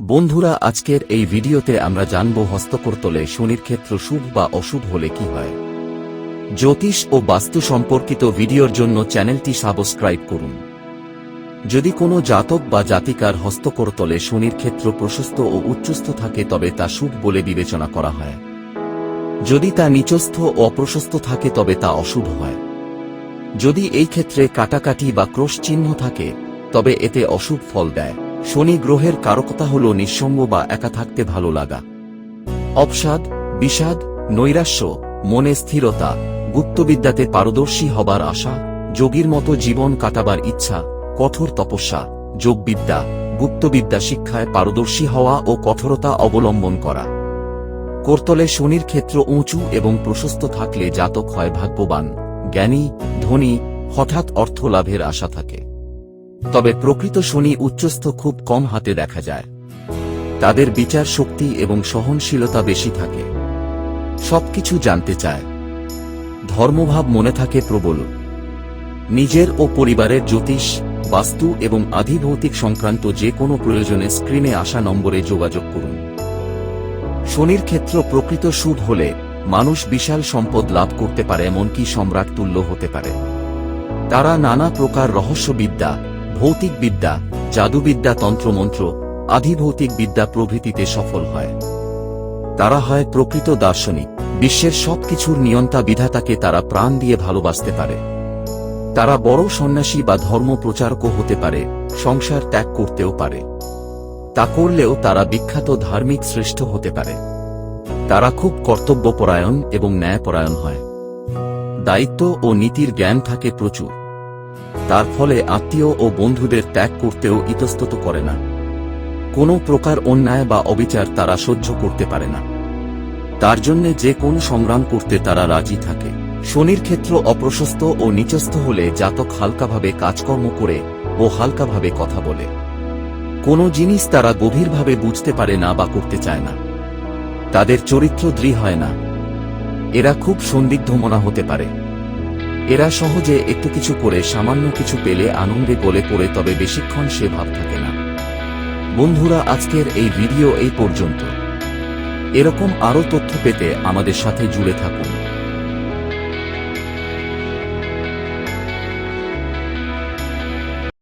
বন্ধুরা, আজকের এই ভিডিওতে আমরা জানব হস্তকরতলে শনির ক্ষেত্র শুভ বা অশুভ হলে কি হয়। জ্যোতিষ ও বাস্তু সম্পর্কিত ভিডিওর জন্য চ্যানেলটি সাবস্ক্রাইব করুন। যদি কোনো জাতক বা জাতিকার হস্তকরতলে শনির ক্ষেত্র প্রশস্ত ও উচ্চস্থ থাকে, তবে তা শুভ বলে বিবেচনা করা হয়। যদি তা নিচস্থ ও অপ্রশস্ত থাকে, তবে তা অশুভ হয়। যদি এই ক্ষেত্রে কাটাকাটি বা ক্রোশ চিহ্ন থাকে, তবে এতে অশুভ ফল দেয়। শনি গ্রহের কারকতা হল নিঃসঙ্গ বা একা থাকতে ভালো লাগা। অবসাদ বিষাদ, নৈরাশ্য, মনে স্থিরতা, গুপ্তবিদ্যাতে পারদর্শী হবার আশা, যোগীর মতো জীবন কাটাবার ইচ্ছা, কঠোর তপস্যা, যোগবিদ্যা, গুপ্তবিদ্যা শিক্ষায় পারদর্শী হওয়া ও কঠোরতা অবলম্বন করা। করতলে শনির ক্ষেত্র উঁচু এবং প্রশস্ত থাকলে জাতক হয় ভাগ্যবান, জ্ঞানী, ধনী, হঠাৎ অর্থ লাভের আশা থাকে। তবে প্রকৃত শনি উচ্চস্থ খুব কম হাতে দেখা যায়। তাদের বিচার শক্তি এবং সহনশীলতা বেশি থাকে। সবকিছু জানতে চায়। ধর্মভাব মনে থাকে প্রবল। নিজের ও পরিবারের জ্যোতিষ, বাস্তু এবং আধিভৌতিক সংক্রান্ত যে কোনো প্রয়োজনে স্ক্রিনে আসা নম্বরে যোগাযোগ করুন। শনির ক্ষেত্র প্রকৃত সুদ হলে মানুষ বিশাল সম্পদ লাভ করতে পারে এমনকি সম্রাট তুল্য হতে পারে। তারা নানা প্রকার রহস্যবিদ্যা ভৌতিক বিদ্যা জাদুবিদ্যা তন্ত্রমন্ত্র আধিভৌতিক বিদ্যা প্রভৃতিতে সফল হয়। তারা হয় প্রকৃত দার্শনিক, বিশ্বের সবকিছুর নিয়ন্তা বিধাতাকে তারা প্রাণ দিয়ে ভালোবাসতে পারে। তারা বড় সন্ন্যাসী বা ধর্ম প্রচারকও হতে পারে, সংসার ত্যাগ করতেও পারে। তা করলেও তারা বিখ্যাত ধার্মিক শ্রেষ্ঠ হতে পারে। তারা খুব কর্তব্যপরায়ণ এবং ন্যায়পরায়ণ হয়। দায়িত্ব ও নীতির জ্ঞান থাকে প্রচুর। তার ফলে আত্মীয় ও বন্ধুদের ত্যাগ করতেও ইতস্তত করে না। কোনো প্রকার অন্যায় বা অবিচার তারা সহ্য করতে পারে না। তার জন্যে যে কোন সংগ্রাম করতে তারা রাজি থাকে। শনির ক্ষেত্র অপ্রশস্ত ও নিচস্থ হলে জাতক হালকাভাবে কাজকর্ম করে ও হালকাভাবে কথা বলে। কোনো জিনিস তারা গভীরভাবে বুঝতে পারে না বা করতে চায় না। তাদের চরিত্র দৃঢ় হয় না। এরা খুব সন্দিগ্ধ মনা হতে পারে। এরা সহজে একটু কিছু করে সামান্য কিছু পেলে আনন্দে গলে পড়ে, তবে বেশিক্ষণ সে ভাব থাকে না। বন্ধুরা, আজকের এই ভিডিও এই পর্যন্ত। এরকম আরও তথ্য পেতে আমাদের সাথে জুড়ে থাকুন।